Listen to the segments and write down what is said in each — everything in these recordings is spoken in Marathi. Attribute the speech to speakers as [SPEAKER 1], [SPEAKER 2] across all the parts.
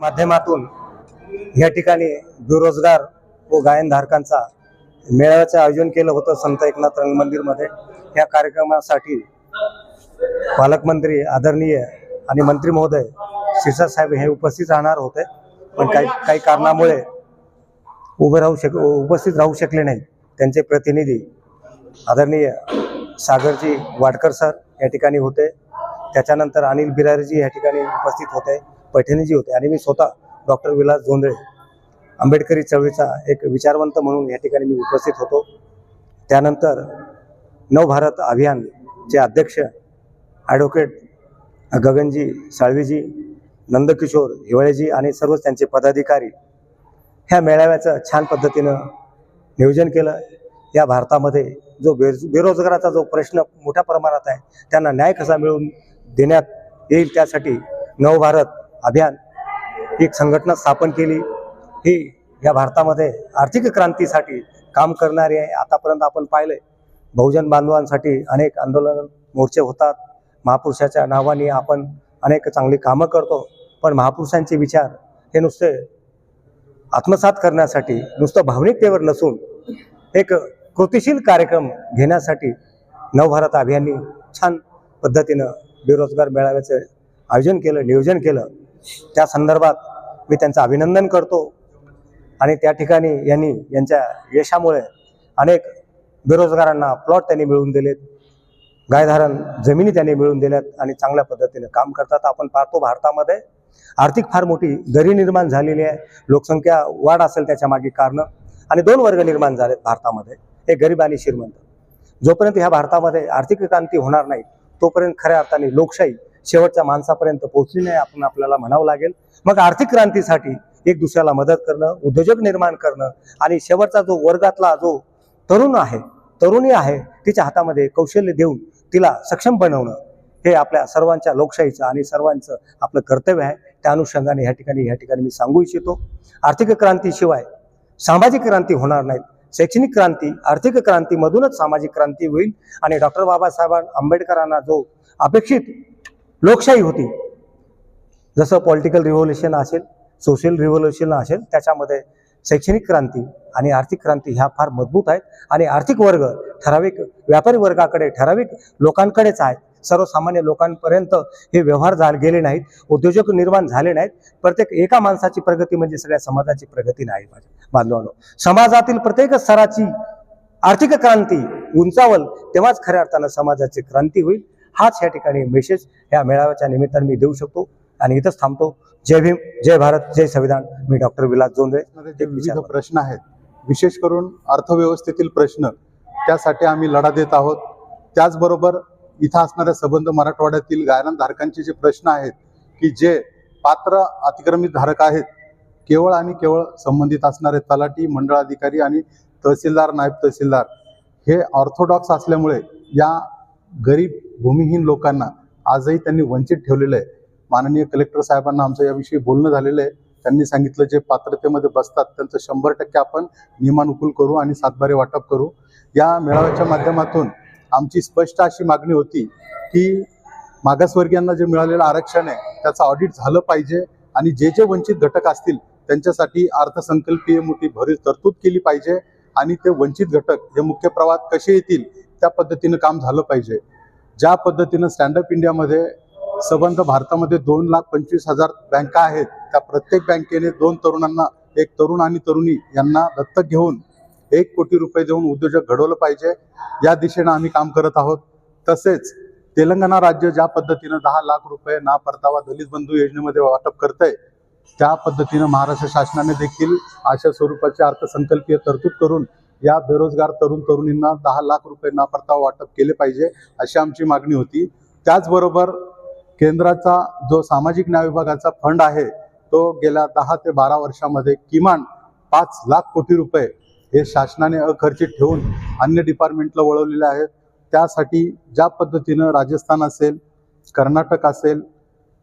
[SPEAKER 1] माध्यमातून या ठिकाणी बेरोजगार व गायनधारकांचा मेळाव्याचं आयोजन केलं होतं संत एकनाथ रंगमंदिरमध्ये या कार्यक्रमासाठी पालकमंत्री आदरणीय आणि मंत्री महोदय शिरसाट साहेब हे उपस्थित राहणार होते. पण काही काही कारणामुळे उभे राहू शक उपस्थित राहू शकले नाही. त्यांचे प्रतिनिधी आदरणीय सागरजी वाडकर सर या ठिकाणी होते. त्याच्यानंतर अनिल बिरारीजी या ठिकाणी उपस्थित होते. पैठणीजी होते. आणि मी स्वतः डॉक्टर विलास धोंदळे आंबेडकरी चळवळीचा एक विचारवंत म्हणून या ठिकाणी मी उपस्थित होतो. त्यानंतर नवभारत अभियानचे अध्यक्ष ॲडव्होकेट गगनजी साळवीजी नंदकिशोर हिवाळेजी आणि सर्वच त्यांचे पदाधिकारी ह्या मेळाव्याचं छान पद्धतीनं नियोजन केलं. या भारतामध्ये जो बेरोज बेरोजगाराचा जो प्रश्न मोठ्या प्रमाणात आहे त्यांना न्याय कसा मिळवून देण्यात येईल त्यासाठी नवभारत अभियान एक संघटना स्थापन केली. ही या भारतामध्ये आर्थिक क्रांतीसाठी काम करणारी आहे. आतापर्यंत आपण पाहिलंय बहुजन बांधवांसाठी अनेक आंदोलन मोर्चे होतात. महापुरुषाच्या नावाने आपण अनेक चांगली कामं करतो पण महापुरुषांचे विचार हे नुसते आत्मसात करण्यासाठी नुसतं भावनिकतेवर नसून एक कृतिशील कार्यक्रम घेण्यासाठी नवभारत अभियाननी छान पद्धतीनं बेरोजगार मेळाव्याचं आयोजन केलं नियोजन केलं. त्या संदर्भात मी त्यांचं अभिनंदन करतो. आणि त्या ठिकाणी यांनी यांच्या यशामुळे अनेक बेरोजगारांना प्लॉट त्यांनी मिळवून दिलेत. गायधारण जमिनी त्यांनी मिळवून दिल्यात आणि चांगल्या पद्धतीने काम करतात. आपण पाहतो भारतामध्ये आर्थिक फार मोठी दरी निर्माण झालेली आहे. लोकसंख्या वाढ असेल त्याच्यामागे कारणं. आणि दोन वर्ग निर्माण झालेत भारतामध्ये. एक गरीब आणि श्रीमंत. जोपर्यंत ह्या भारतामध्ये आर्थिक क्रांती होणार नाही तोपर्यंत खऱ्या अर्थाने लोकशाही शेवटच्या माणसापर्यंत पोहोचली नाही आपण आपल्याला म्हणावं लागेल. मग आर्थिक क्रांतीसाठी एक दुसऱ्याला मदत करणं उद्योजक निर्माण करणं आणि शेवटचा जो वर्गातला जो तरुण आहे तरुणी आहे तिच्या हातामध्ये कौशल्य देऊन तिला सक्षम बनवणं हे आपल्या सर्वांच्या लोकशाहीचं आणि सर्वांचं आपलं कर्तव्य आहे. त्या अनुषंगाने ह्या ठिकाणी ह्या ठिकाणी मी सांगू इच्छितो. आर्थिक क्रांतीशिवाय सामाजिक क्रांती होणार नाहीत. शैक्षणिक क्रांती आर्थिक क्रांतीमधूनच सामाजिक क्रांती होईल आणि डॉक्टर बाबासाहेब आंबेडकरांना जो अपेक्षित लोकशाही होती. जसं पॉलिटिकल रिव्होल्युशन असेल सोशल रिव्होल्युशन असेल त्याच्यामध्ये शैक्षणिक क्रांती आणि आर्थिक क्रांती ह्या फार मजबूत आहेत. आणि आर्थिक वर्ग ठराविक व्यापारी वर्गाकडे ठराविक लोकांकडेच आहेत. सर्वसामान्य लोकांपर्यंत हे व्यवहार झाले गेले नाहीत. उद्योजक निर्माण झाले नाहीत. प्रत्येक एका माणसाची प्रगती म्हणजे सगळ्या समाजाची प्रगती नाही बांधवांनो समाजातील प्रत्येक स्तराची आर्थिक क्रांती उंचावल तेव्हाच खऱ्या अर्थानं समाजाची क्रांती होईल हाच या ठिकाणी मेसेज या मेळाव्याच्या निमित्ताने मी देऊ शकतो. आणि इथंच थांबतो. जय भीम जय भारत जय संविधान. मी डॉक्टर विलास जोंधळे.
[SPEAKER 2] विविध प्रश्न आहेत. विशेष करून अर्थव्यवस्थेतील प्रश्न. त्यासाठी आम्ही लढा देत आहोत. त्याचबरोबर इथं असणाऱ्या संबंध मराठवाड्यातील गायनधारकांचे जे प्रश्न आहेत की जे पात्र अतिक्रमित धारक आहेत केवळ आणि केवळ संबंधित असणारे तलाठी मंडळ अधिकारी आणि तहसीलदार नायब तहसीलदार हे ऑर्थोडॉक्स असल्यामुळे या गरीब भूमिहीन लोकांना आजही त्यांनी वंचित ठेवलेलं आहे. माननीय कलेक्टर साहेबांना आमचं याविषयी बोलणं झालेलं आहे. त्यांनी सांगितलं जे पात्रतेमध्ये बसतात त्यांचं शंभर टक्के आपण नियमानुकूल करू आणि सातबारे वाटप करू. या मेळाव्याच्या माध्यमातून आमची स्पष्ट अशी मागणी होती की मागासवर्गीयांना जे मिळालेलं आरक्षण आहे त्याचं ऑडिट झालं पाहिजे आणि जे जे वंचित घटक असतील त्यांच्यासाठी अर्थसंकल्पीय मोठी भरीव तरतूद केली पाहिजे आणि ते वंचित घटक हे मुख्य प्रवाहात कसे येतील त्या पद्धतीनं काम झालं पाहिजे. ज्या पद्धतीनं स्टँडअप इंडियामध्ये सबंध भारतामध्ये दोन लाख पंचवीस हजार बँका आहेत त्या प्रत्येक बँकेने दोन तरुणांना एक तरुण आणि तरुणी यांना दत्तक घेऊन एक कोटी रुपये देऊन उद्योजक घडवलं पाहिजे. या दिशेनं आम्ही काम करत आहोत. तसेच तेलंगणा राज्य ज्या पद्धतीनं दहा लाख रुपये ना परतावा दलित बंधू योजनेमध्ये वाटप करतंय त्या पद्धतीनं महाराष्ट्र शासनाने देखील अशा स्वरूपाची अर्थसंकल्पीय तरतूद करून या बेरोजगार तरुण तरुणींना दहा लाख रुपये ना परतावा वाटप केले पाहिजे अशी आमची मागणी होती. त्याचबरोबर केंद्राचा जो सामाजिक न्याय विभागाचा फंड आहे तो गेल्या दहा ते बारा वर्षामध्ये किमान पाच लाख कोटी रुपये हे शासनाने अखर्चित ठेवून अन्य डिपार्टमेंटला वळवलेले आहेत. त्यासाठी ज्या पद्धतीनं राजस्थान असेल कर्नाटक असेल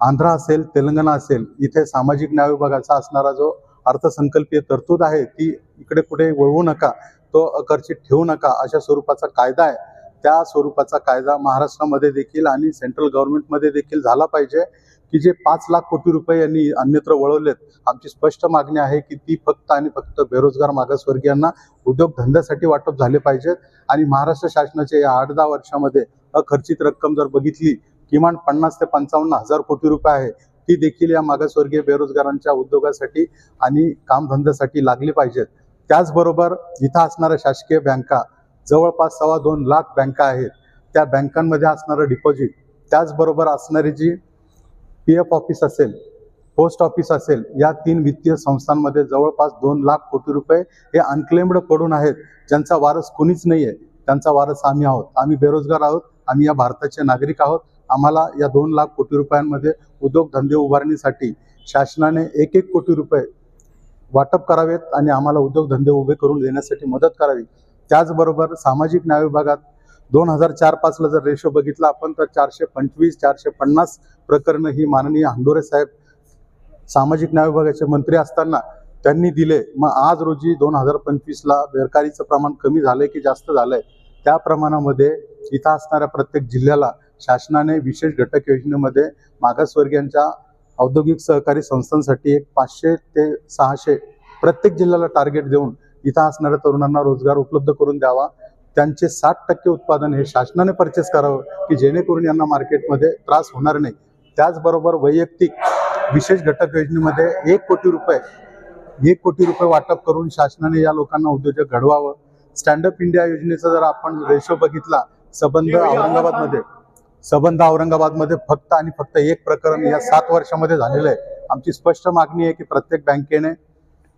[SPEAKER 2] आंध्र असेल तेलंगणा असेल इथे सामाजिक न्याय विभागाचा असणारा जो अर्थसंकल्पीय तरतूद आहे ती इकडे कुठे वळवू नका. तो अखर्चित ठेवू नका अशा स्वरूपाचा कायदा आहे. त्या स्वरूपाचा कायदा महाराष्ट्रामध्ये देखील आणि सेंट्रल गव्हर्नमेंटमध्ये देखील झाला पाहिजे की जे पाच लाख कोटी रुपये यांनी अन्यत्र वळवलेत. आमची स्पष्ट मागणी आहे की ती फक्त आणि फक्त बेरोजगार मागासवर्गीयांना उद्योगधंद्यासाठी वाटप झाले पाहिजेत. आणि महाराष्ट्र शासनाच्या या आठ दहा वर्षामध्ये अखर्चित रक्कम जर बघितली किमान पन्नास ते पंचावन्न हजार कोटी रुपये आहे ती देखील या मागासवर्गीय बेरोजगारांच्या उद्योगासाठी आणि कामधंद्यासाठी लागली पाहिजेत. त्याचबरोबर इथं असणाऱ्या शासकीय बँका जवळपास सव्वा दोन लाख बँका आहेत. त्या बँकांमध्ये असणारं डिपॉझिट त्याचबरोबर असणारी जी पी एफ ऑफिस असेल पोस्ट ऑफिस असेल या तीन वित्तीय संस्थांमध्ये जवळपास दोन लाख कोटी रुपये हे अनक्लेम्ड पडून आहेत. ज्यांचा वारस कुणीच नाही आहे त्यांचा वारस आम्ही आहोत. आम्ही बेरोजगार आहोत. आम्ही या भारताचे नागरिक आहोत. आम्हाला या दोन लाख कोटी रुपयांमध्ये उद्योगधंदे उभारणीसाठी शासनाने एक एक कोटी रुपये वाटप करावेत आणि आम्हाला उद्योगधंदे उभे करून देण्यासाठी मदत करावी. त्याचबरोबर सामाजिक न्याय विभागात दोन हजार चार पाचला जर रेशो बघितला आपण तर चारशे पंचवीस चारशे पन्नास प्रकरणं ही माननीय हंडोरे साहेब सामाजिक न्याय विभागाचे मंत्री असताना त्यांनी दिले. मग आज रोजी दोन हजार पंचवीसला बेरकारीचं प्रमाण कमी झालंय की जास्त झालंय? त्या प्रमाणामध्ये इथं असणाऱ्या प्रत्येक जिल्ह्याला शासनाने विशेष घटक योजनेमध्ये मागासवर्गीयांच्या औद्योगिक सहकारी संस्थांसाठी एक पाचशे ते सहाशे प्रत्येक जिल्ह्याला टार्गेट देऊन इथं असणाऱ्या तरुणांना रोजगार उपलब्ध करून द्यावा. त्यांचे साठ टक्के उत्पादन हे शासनाने परचेस करावं की जेणेकरून यांना मार्केटमध्ये त्रास होणार नाही. त्याचबरोबर वैयक्तिक विशेष घटक योजनेमध्ये एक कोटी रुपये एक कोटी रुपये वाटप करून शासनाने या लोकांना उद्योजक घडवावं. स्टँडअप इंडिया योजनेचा जर आपण रेशो बघितला सबंध औरंगाबादमध्ये सबंध औरंगाबादमध्ये फक्त आणि फक्त एक प्रकरण या सात वर्षामध्ये झालेलं आहे. आमची स्पष्ट मागणी आहे की प्रत्येक बँकेने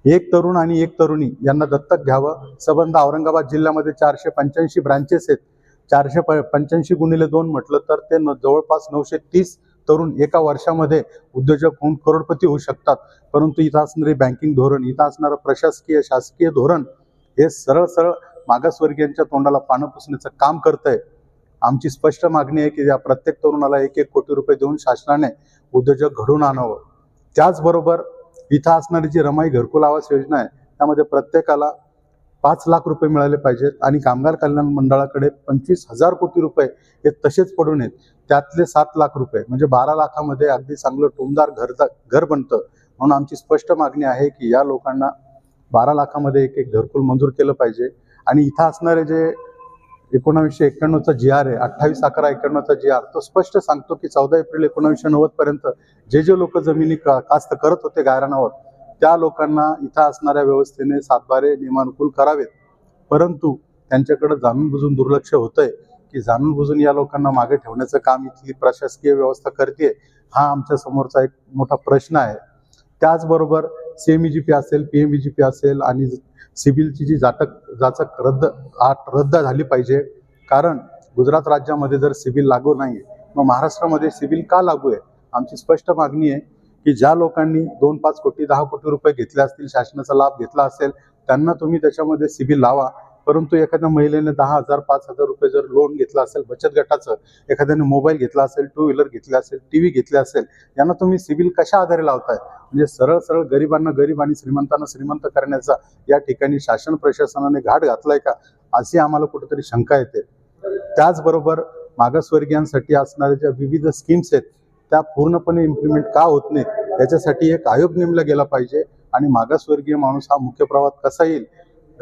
[SPEAKER 2] एक तरुण आणि एक तरुणी यांना दत्तक घ्यावं. सबंध औरंगाबाद जिल्ह्यामध्ये चारशे पंच्याऐंशी ब्रांचेस आहेत. चारशे प पंच्याऐंशी गुणिले दोन म्हटलं तर ते न जवळपास नऊशे तीस तरुण एका वर्षामध्ये उद्योजक होऊन करोडपती होऊ शकतात. परंतु इथं असणारी बँकिंग धोरण इथं असणारं प्रशासकीय शासकीय धोरण हे सरळ सरळ मागासवर्गीयांच्या तोंडाला पानं पुसण्याचं काम करतंय. आमची स्पष्ट मागणी आहे की या प्रत्येक तरुणाला एक एक कोटी रुपये देऊन शासनाने उद्योजक घडून आणावं. त्याचबरोबर इथं असणारी जी रमाई घरकुल आवास योजना आहे त्यामध्ये प्रत्येकाला पाच लाख रुपये मिळाले पाहिजेत आणि कामगार कल्याण मंडळाकडे पंचवीस हजार कोटी रुपये हे तसेच पडून आहेत. त्यातले सात लाख रुपये म्हणजे बारा लाखामध्ये अगदी चांगलं टोमदार घर घर बनतं. म्हणून आमची स्पष्ट मागणी आहे की या लोकांना बारा लाखामध्ये एक एक घरकुल मंजूर केलं पाहिजे. आणि इथं असणारे जे एकोणावीसशे एक्क्याण्णवचा जी आर आहे अठ्ठावीस अकरा एक्क्याण्णवचा जी आर तो स्पष्ट सांगतो की चौदा एप्रिल एकोणावीसशे नव्वद पर्यंत जे जे लोक जमिनी का कास्त करत होते गायरानावर त्या लोकांना इथं असणाऱ्या व्यवस्थेने सातबारे नियमानुकूल करावेत. परंतु त्यांच्याकडे जाणून बुजून दुर्लक्ष होतंय की जाणून बुजून या लोकांना मागे ठेवण्याचं काम इथली प्रशासकीय व्यवस्था करते हा आमच्या समोरचा एक मोठा प्रश्न आहे. त्याचबरोबर सीएमईजीपी असेल पीएमईजीपी असेल आणि सिव्हिलची जी जातक जाचक रद्द आट रद्द झाली पाहिजे. कारण गुजरात राज्यामध्ये जर सिव्हिल लागू नाही मग महाराष्ट्रामध्ये सिव्हिल का लागू आहे? आमची स्पष्ट मागणी आहे की ज्या लोकांनी दोन पाच कोटी दहा कोटी रुपये घेतले असतील शासनाचा लाभ घेतला असेल त्यांना तुम्ही त्याच्यामध्ये सिव्हिल लावा. परंतु एखाद्या महिलेने दहा हजार पाच हजार रुपये जर लोन घेतलं असेल बचत गटाचं एखाद्याने मोबाईल घेतला असेल टू व्हीलर घेतली असेल टी व्ही घेतली असेल यांना तुम्ही सिबिल कशा आधारे लावताय? म्हणजे सरळ सरळ गरिबांना गरीब आणि श्रीमंतांना श्रीमंत करण्याचा या ठिकाणी शासन प्रशासनाने घाट घातलाय का? अशी आम्हाला कुठेतरी शंका येते. त्याचबरोबर मागासवर्गीयांसाठी असणाऱ्या ज्या विविध स्कीम्स आहेत त्या पूर्णपणे इम्प्लिमेंट का होत नाहीत? याच्यासाठी एक आयोग नेमला गेला पाहिजे आणि मागासवर्गीय माणूस हा मुख्य प्रवाहात कसा येईल?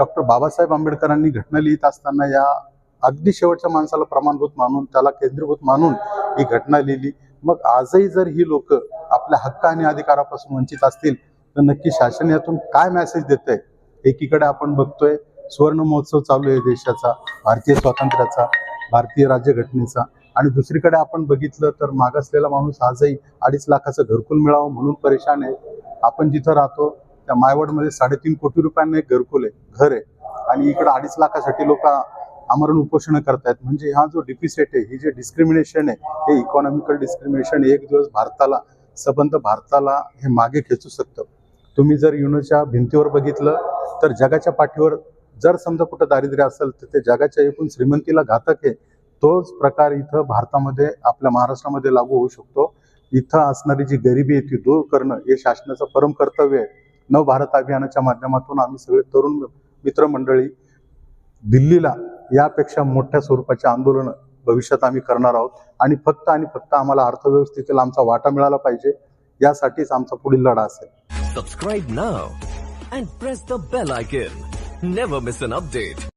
[SPEAKER 2] डॉक्टर बाबासाहेब आंबेडकरांनी घटना लिहित असताना या अगदी शेवटच्या माणसाला प्रमाणभूत मानून त्याला केंद्रीभूत मानून ही घटना लिहिली. मग आजही जर ही लोक आपल्या हक्क आणि अधिकारापासून वंचित असतील तर नक्की शासन यातून काय मेसेज देत आहे एकीकडे आपण बघतोय सुवर्ण महोत्सव चालू आहे देशाचा भारतीय स्वातंत्र्याचा भारतीय राज्यघटनेचा. आणि दुसरीकडे आपण बघितलं तर मागासलेला माणूस आजही अडीच लाखाचं घरकुल मिळावं म्हणून परेशान आहे. आपण जिथं राहतो त्या मायवडमध्ये साडेतीन कोटी रुपयांना एक घरकुल आहे घर आहे. आणि इकडं अडीच लाखासाठी लोक आमरण उपोषण करतायत. म्हणजे हा जो डिफिसेट आहे ही जे डिस्क्रिमिनेशन आहे हे इकॉनॉमिकल डिस्क्रिमिनेशन एक दिवस भारताला सबंध भारताला हे मागे खेचू शकतं. तुम्ही जर युनोच्या भिंतीवर बघितलं तर जगाच्या पाठीवर जर समजा कुठं दारिद्र्य असेल तर ते जगाच्या एकूण श्रीमंतीला घातक आहे. तोच प्रकार इथं भारतामध्ये आपल्या महाराष्ट्रामध्ये लागू होऊ शकतो. इथं असणारी जी गरिबी आहे ती दूर करणं हे शासनाचं परम कर्तव्य आहे. नवभारत अभियानाच्या माध्यमातून आम्ही सगळे तरुण मित्रमंडळी दिल्लीला यापेक्षा मोठ्या स्वरूपाचे आंदोलन भविष्यात आम्ही करणार आहोत. आणि फक्त आणि फक्त आम्हाला अर्थव्यवस्थेतील आमचा वाटा मिळाला पाहिजे यासाठीच आमचा पुढील लढा असेल.
[SPEAKER 3] Subscribe now and press the bell icon never miss an update